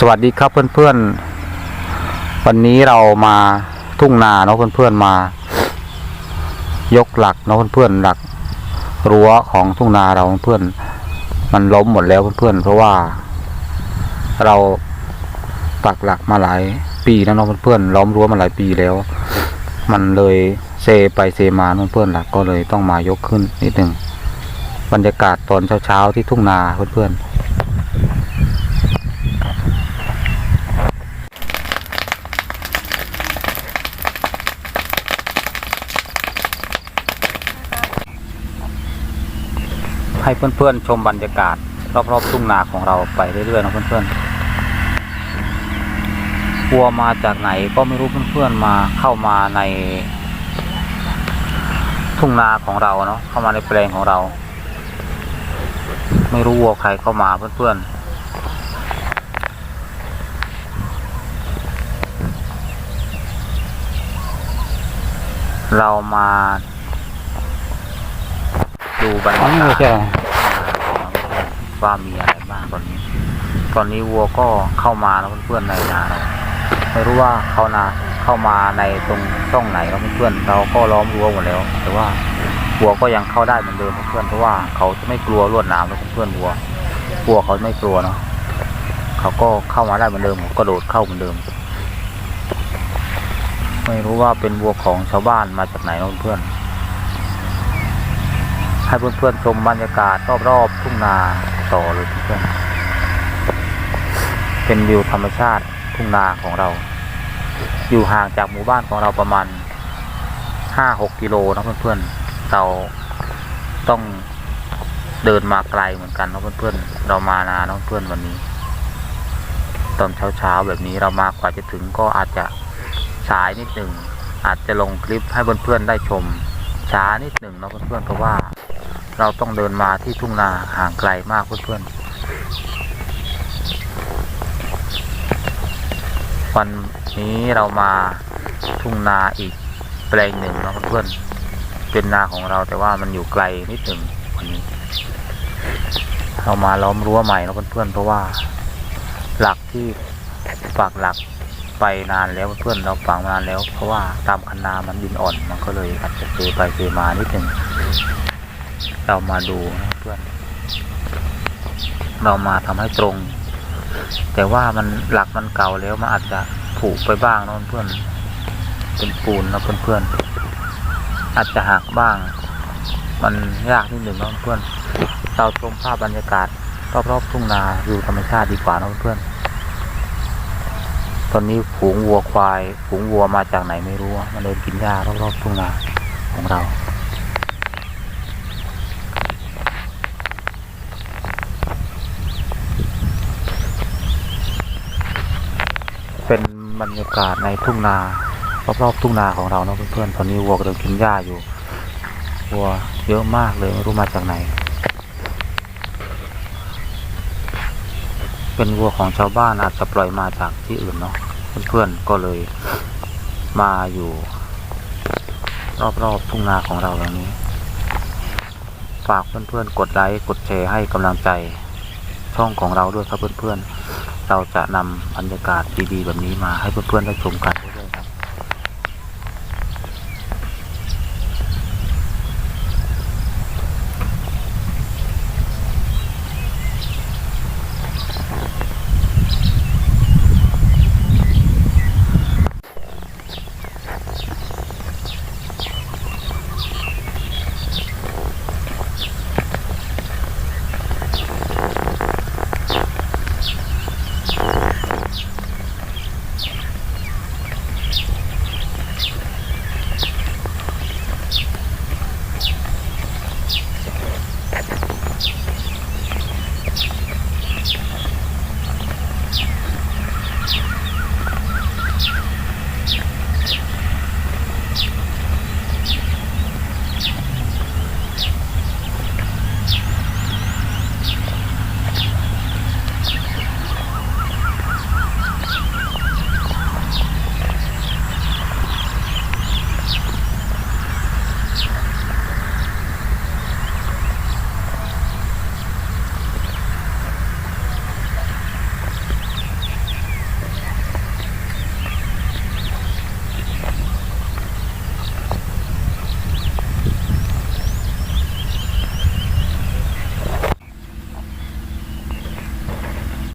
สวัสดีครับเพื่อนๆ วันนี้เรามาทุ่งนาเนาะเพื่อนๆมา ยกหลักเนาะเพื่อนๆหลัก รั้วของทุ่งนาเราเพื่อนมันล้มหมดแล้วเพื่อนๆเพราะว่า เราปักหลักมาหลายปีแล้วเนาะเพื่อนๆล้อมรั้วมาหลายปีแล้ว มันเลยเซไปเซมาเนาะเพื่อนๆหลักก็เลยต้องมายกขึ้นนิดหนึ่งบรรยากาศตอนเช้าๆที่ทุ่งนาเพื่อนๆ ให้เพื่อนๆชมบรรยากาศ รอบๆทุ่งนาของเราไปเรื่อยๆนะเพื่อนๆวัวมาจากไหนก็ไม่รู้เพื่อนๆมาเข้ามาใน ทุ่งนาของเราเนาะเข้ามาในแปลงของเรา ไม่รู้วัวใครเข้ามาเพื่อนๆเรามา ดูบรรยากาศว่ามีอะไรบ้างตอนนี้ ตอนนี้วัวก็เข้ามาแล้วเพื่อนๆในนาเราไม่รู้ว่าเขานาเข้ามาในตรงช่องไหนแล้วเพื่อนๆเราก็ล้อมรั้วหมดแล้ว แต่ว่าวัวก็ยังเข้าได้เหมือนเดิมเพื่อนเพราะว่าเขาจะไม่กลัวลวดหนามแล้วเพื่อนวัววัวเขาไม่กลัวเนาะเขาก็เข้ามาได้เหมือนเดิมก็โดดเข้าเหมือนเดิม ไม่รู้ว่าเป็นวัวของชาวบ้านมาจากไหนเพื่อน ให้เพื่อนๆชมบรรยากาศรอบๆทุ่งนาต่อเลยเพื่อนเป็นวิวธรรมชาติทุ่งนาของเรา อยู่ห่างจากหมู่บ้านของเราประมาณห้าหกกิโลนะเพื่อนๆเราต้องเดินมาไกลเหมือนกันนะเพื่อนๆเรามานานะเพื่อนวันนี้ ตอนเช้าๆแบบนี้เรามากว่าจะถึงก็อาจจะสายนิดหนึ่งอาจจะลงคลิปให้เพื่อนๆได้ชมช้านิดหนึ่งเนะเพื่อนๆเพราะว่า เราต้องเดินมาที่ทุ่งนาห่างไกลมากเพื่อนๆ วันนี้เรามาทุ่งนาอีกแปลงหนึ่งนะเพื่อนๆ เป็นนาของเราแต่ว่ามันอยู่ไกลนิดหนึ่งวันนี้ เรามาล้อมรั้วใหม่นะเพื่อนๆ เพราะว่าหลักที่ปักหลักไปนานแล้วเพื่อนเราฝังมานานแล้ว เพราะว่าตามคันนามันดินอ่อนมันก็เลยอาจจะเซไปเซมานิดหนึ่ง เรามาดูนะเพื่อน เรามาทำให้ตรง แต่ว่ามันหลักมันเก่าแล้วมันอาจจะผุไปบ้างนะเพื่อน เป็นปูนนะเพื่อนๆอน อาจจะหักบ้าง มันยากนิดหนึ่งนะเพื่อน เราชมภาพบรรยากาศรอบๆทุ่งนาอยู่ธรรมชาติดีกว่านะเพื่อนตอนนี้ฝูงวัวควาย ฝูงวัวมาจากไหนไม่รู้มันเดินกินหญ้ารอบๆทุ่งนาของเรา เป็นบรรยากาศในทุ่งนารอบๆทุ่งนาของเราเนาะเพื่อนๆตอนนี้วัวกำลังกินหญ้าอยู่วัวเยอะมากเลยไม่รู้มาจากไหน เป็นวัวของชาวบ้านอาจจะปล่อยมาจากที่อื่นเนาะเพื่อนๆก็เลยมาอยู่ รอบๆทุ่งนาของเราอย่างนี้ ฝากเพื่อนๆกดไลค์กดแชร์ให้กำลังใจช่องของเราด้วยครับเพื่อนๆ เราจะนำบรรยากาศดีๆแบบนี้มาให้เพื่อนๆได้ชมกัน